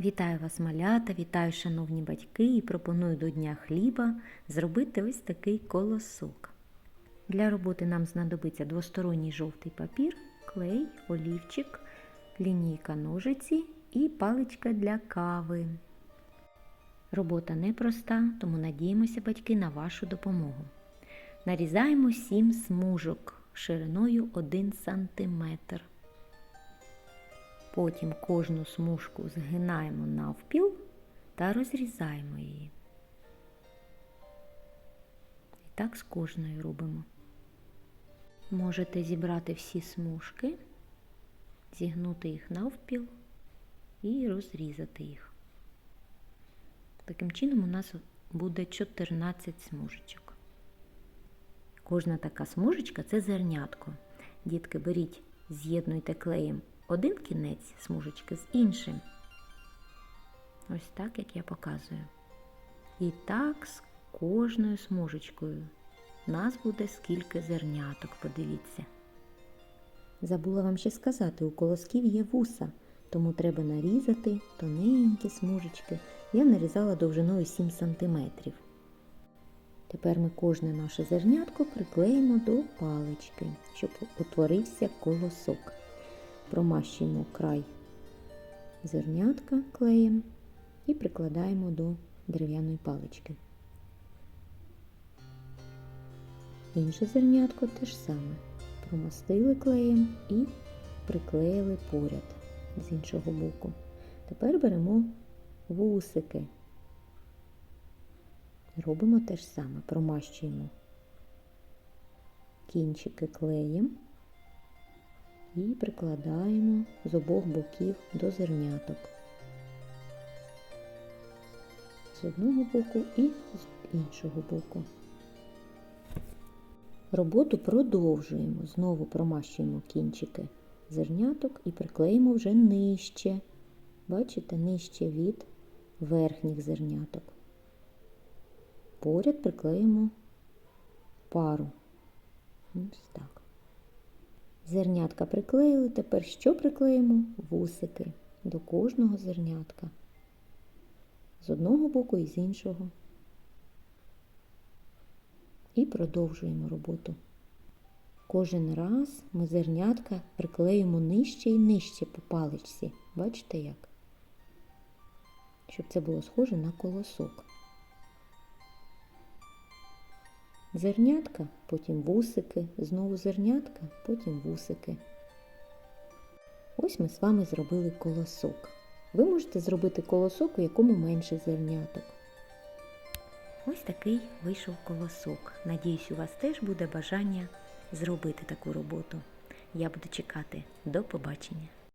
Вітаю вас, малята, вітаю, шановні батьки, і пропоную до Дня хліба зробити ось такий колосок. Для роботи нам знадобиться двосторонній жовтий папір, клей, олівчик, лінійка ножиці і паличка для кави. Робота непроста, тому надіємося, батьки, на вашу допомогу. Нарізаємо 7 смужок шириною 1 см. Потім кожну смужку згинаємо навпіл та розрізаємо її. І так з кожною робимо. Можете зібрати всі смужки, зігнути їх навпіл і розрізати їх. Таким чином у нас буде 14 смужечок. Кожна така смужечка це зернятко. Дітки, беріть, з'єднуйте клеєм один кінець смужечки з іншим. Ось так, як я показую. І так з кожною смужечкою. Нас буде скільки зерняток, подивіться. Забула вам ще сказати, у колосків є вуса, тому треба нарізати тоненькі смужечки. Я нарізала довжиною 7 см. Тепер ми кожне наше зернятко приклеїмо до палички, щоб утворився колосок. Промащуємо край зернятка клеєм і прикладаємо до дерев'яної палички. Інше зернятко те ж саме. Промастили клеєм і приклеїли поряд з іншого боку. Тепер беремо вусики. Робимо те ж саме, промащуємо кінчики клеєм і прикладаємо з обох боків до зерняток. З одного боку і з іншого боку. Роботу продовжуємо. Знову промащуємо кінчики зерняток і приклеїмо вже нижче. Бачите, нижче від верхніх зерняток. Поряд приклеїмо пару. Ось так. Зернятка приклеїли, тепер що приклеїмо? Вусики до кожного зернятка. З одного боку і з іншого. І продовжуємо роботу. Кожен раз ми зернятка приклеїмо нижче і нижче по паличці. Бачите як? Щоб це було схоже на колосок. Зернятка, потім вусики, знову зернятка, потім вусики. Ось ми з вами зробили колосок. Ви можете зробити колосок, у якому менше зерняток. Ось такий вийшов колосок. Надіюсь, у вас теж буде бажання зробити таку роботу. Я буду чекати. До побачення!